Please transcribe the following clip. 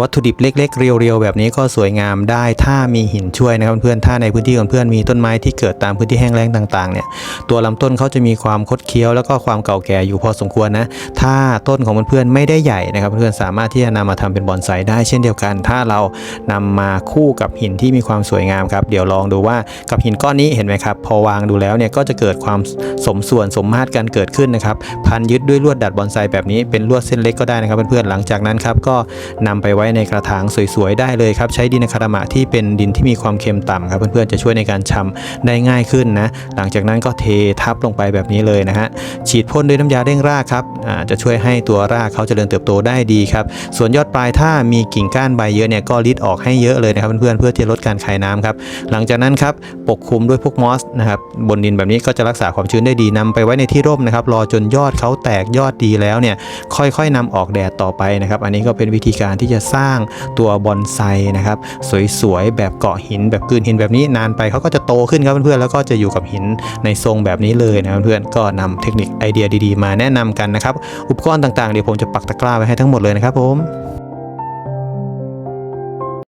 วัตถุดิบเล็กๆ เรียวๆ แบบนี้ก็สวยงามได้ถ้ามีหินช่วยนะครับเพื่อนๆถ้าในพื้นที่ของเพื่อนมีต้นไม้ที่เกิดตามพื้นที่แห้งแล้งต่างๆเนี่ยตัวลำต้นเขาจะมีความคดเคี้ยวแล้วก็ความเก่าแก่อยู่พอสมควรนะถ้าต้นของเพื่อนๆไม่ได้ใหญ่นะครับเพื่อนๆสามารถที่จะนำมาทำเป็นบอนไซได้เช่นเดียวกัน ถ้าเรานำมาคู่กับหินที่มีความสวยงามครับเดี๋ยวลองดูว่ากับหินก้อนนี้เห็นไหมครับพอวางดูแล้วเนี่ยก็จะเกิดความสมส่วนสมมาตรกันเกิดขึ้นนะครับพันยึดด้วยลวดดัดบอนไซแบบนี้เป็นลวดเส้นเล็กก็ได้นะครับเพื่อนๆหลังจากนั้นครับก็นำไปไว้ในกระถางสวยๆได้เลยครับ ใช้ดินคารามะที่เป็นดินที่มีความเค็มต่ำครับเพื่อนๆจะช่วยในการชำได้ง่ายขึ้นนะ หลังจากนั้นก็เททับลงไปแบบนี้เลยนะฮะฉีดพ่นด้วยน้ำยาเร่งรากครับจะช่วยให้ตัวรากเขาเจริญเติบโตได้ดีครับ ส่วนยอดปลายถ้ามีกิ่งก้านใบเยอะเนี่ยก็ริดออกให้เยอะเลยนะครับเพื่อนๆเพื่อที่จะลดการคายน้ำครับ หลังจากนั้นครับปกคลุมด้วยพวกมอสนะครับบนดินแบบนี้ก็จะรักษาความชื้นได้ดีนำไปไว้ในที่ร่มนะครับรอจนยอดเขาแตกยอดดีแล้วเนี่ยค่อยๆนำออกแดดต่อไปนะครับ อันนี้ก็เป็นวิธีการที่จะสร้างตัวบอนไซนะครับสวยๆ แบบเกาะหินแบบกืนหินแบบนี้นานไปเขาก็จะโตขึ้นครับเพื่อนๆแล้วก็จะอยู่กับหินในทรงแบบนี้เลยนะเพื่อนๆก็นำเทคนิคไอเดียดีๆ มาแนะนำกันนะครับ อุปกรณ์ต่างๆเดี๋ยวผมจะปักตะกร้าไว้ให้ทั้งหมดเลยนะครับผม